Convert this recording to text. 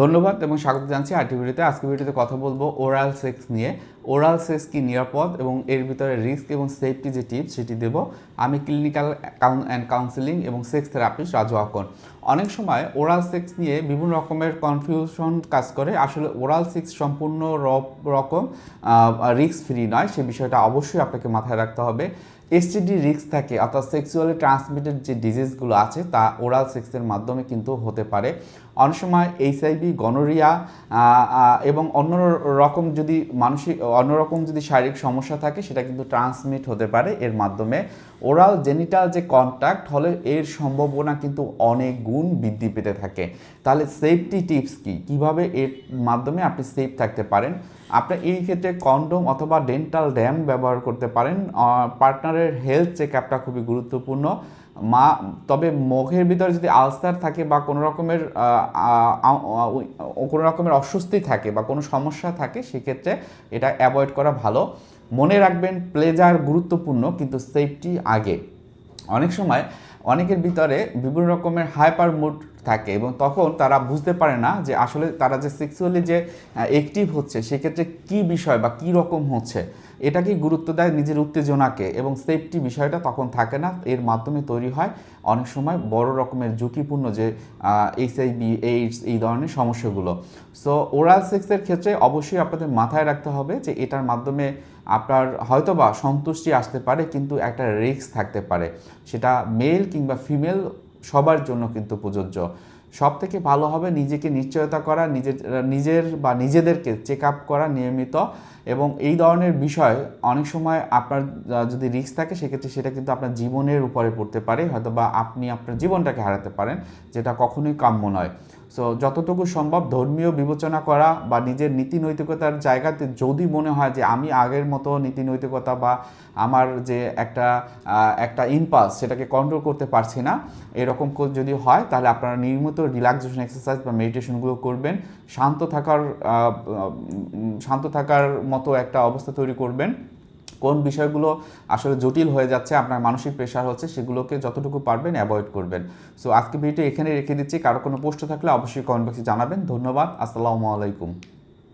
ধন্যবাদ এবং স্বাগত জানছি আরটি ভিডিওতে আজকে ভিডিওতে কথা বলব ওরাল সেক্স নিয়ে। ওরাল সেক্স কি নিরাপদ এবং এর ভিতরে রিস্ক এবং সেফটি যে টিপস সেটি দেব? আমি ক্লিনিক্যাল অ্যান্ড কাউন্সিলিং এবং সেক্স থেরাপিস্ট রাজু আকন। অনেক সময় ওরাল সেক্স নিয়ে বিভিন্ন রকমের কনফিউশন কাজ করে। আসলে ওরাল সেক্স সম্পূর্ণ রকম রিস্ক ফ্রি নয়। সে বিষয়টা অবশ্যই আপনাকে মাথায় রাখতে হবে। এসটিডি রিস্ক থাকে অর্থাৎ সেক্সুয়ালি ট্রান্সমিটেড যে ডিজিজগুলো আছে তা ওরাল সেক্সের মাধ্যমে কিন্তু হতে পারে। অনেক সময় এইচআইভি গনোরিয়া এবং অন্য রকম যদি মানসিক অন্যরকম যদি শারীরিক সমস্যা থাকে, সেটা কিন্তু ট্রান্সমিট হতে পারে এর মাধ্যমে। ওরাল জেনিটাল যে কন্ট্যাক্ট হলে এর সম্ভাবনা কিন্তু অনেক গুণ বৃদ্ধি পেতে থাকে। তাহলে সেফটি টিপস কি? কীভাবে এর মাধ্যমে আপনি সেফ থাকতে পারেন? আপনি এই ক্ষেত্রে কন্ডোম অথবা ডেন্টাল ড্যাম ব্যবহার করতে পারেন। পার্টনারের হেলথ চেক আপটা খুবই গুরুত্বপূর্ণ। মা, তবে মুখের ভিতরে যদি আলসার থাকে বা কোনো রকমের কোনো রকমের অস্বস্তি থাকে বা কোনো সমস্যা থাকে, সেক্ষেত্রে এটা অ্যাভয়েড করা ভালো। মনে রাখবেন, প্লেজার গুরুত্বপূর্ণ, কিন্তু সেফটি আগে। অনেক সময় অনেকের ভিতরে বিভিন্ন রকমের হাইপার মুড থাকে এবং তখন তারা বুঝতে পারে না যে আসলে তারা যে সেক্সুয়ালি যে অ্যাক্টিভ হচ্ছে সেক্ষেত্রে কি বিষয় বা কি রকম হচ্ছে। এটাকেই গুরুত্ব দেয় নিজের উত্তেজনাকে এবং সেফটি বিষয়টা তখন থাকে না। এর মাধ্যমে তৈরি হয় অনেক সময় বড় রকমের ঝুঁকিপূর্ণ যে এইচআইভি এইডস এই ধরনের সমস্যাগুলো। সো ওরাল সেক্সের ক্ষেত্রে অবশ্যই আপনাদের মাথায় রাখতে হবে যে এটার মাধ্যমে আপনার হয়তোবা সন্তুষ্টি আসতে পারে কিন্তু একটা রিস্ক থাকতে পারে। সেটা মেল কিংবা ফিমেল সবার জন্য কিন্তু প্রযোজ্য। সব থেকে ভালো হবে নিজেকে নিশ্চয়তা করা, নিজের নিজের বা নিজেদেরকে চেক আপ করা নিয়মিত এবং এই ধরনের বিষয় অনেক সময় আপনার যদি রিস্ক থাকে সেক্ষেত্রে সেটা কিন্তু আপনার জীবনের উপরে পড়তে পারে হয়তো বা আপনি আপনার জীবনটাকে হারাতে পারেন, যেটা কখনোই কাম্য নয়। সো যতটুকু সম্ভব ধর্মীয় বিবেচনা করা বা নিজের নীতি নৈতিকতার জায়গাতে যদি মনে হয় যে আমি আগের মতো নীতি নৈতিকতা বা আমার যে একটা একটা ইম্পালস সেটাকে কন্ট্রোল করতে পারছি না, এরকম যদি হয় তাহলে আপনারা নিয়মিত রিল্যাক্সেশন এক্সারসাইজ বা মেডিটেশনগুলো করবেন। শান্ত থাকার শান্ত থাকার মতো একটা অবস্থা তৈরি করবেন। কোন বিষয়গুলো আসলে জটিল হয়ে যাচ্ছে, আপনার মানসিক প্রেশার হচ্ছে, সেগুলোকে যতটুকু পারবেন অ্যাভয়েড করবেন। সো আজকে ভিডিওটি এখানে রেখে দিচ্ছি। কারও কোনো প্রশ্ন থাকলে অবশ্যই কমেন্ট বক্সে জানাবেন। ধন্যবাদ। আসসালামু আলাইকুম।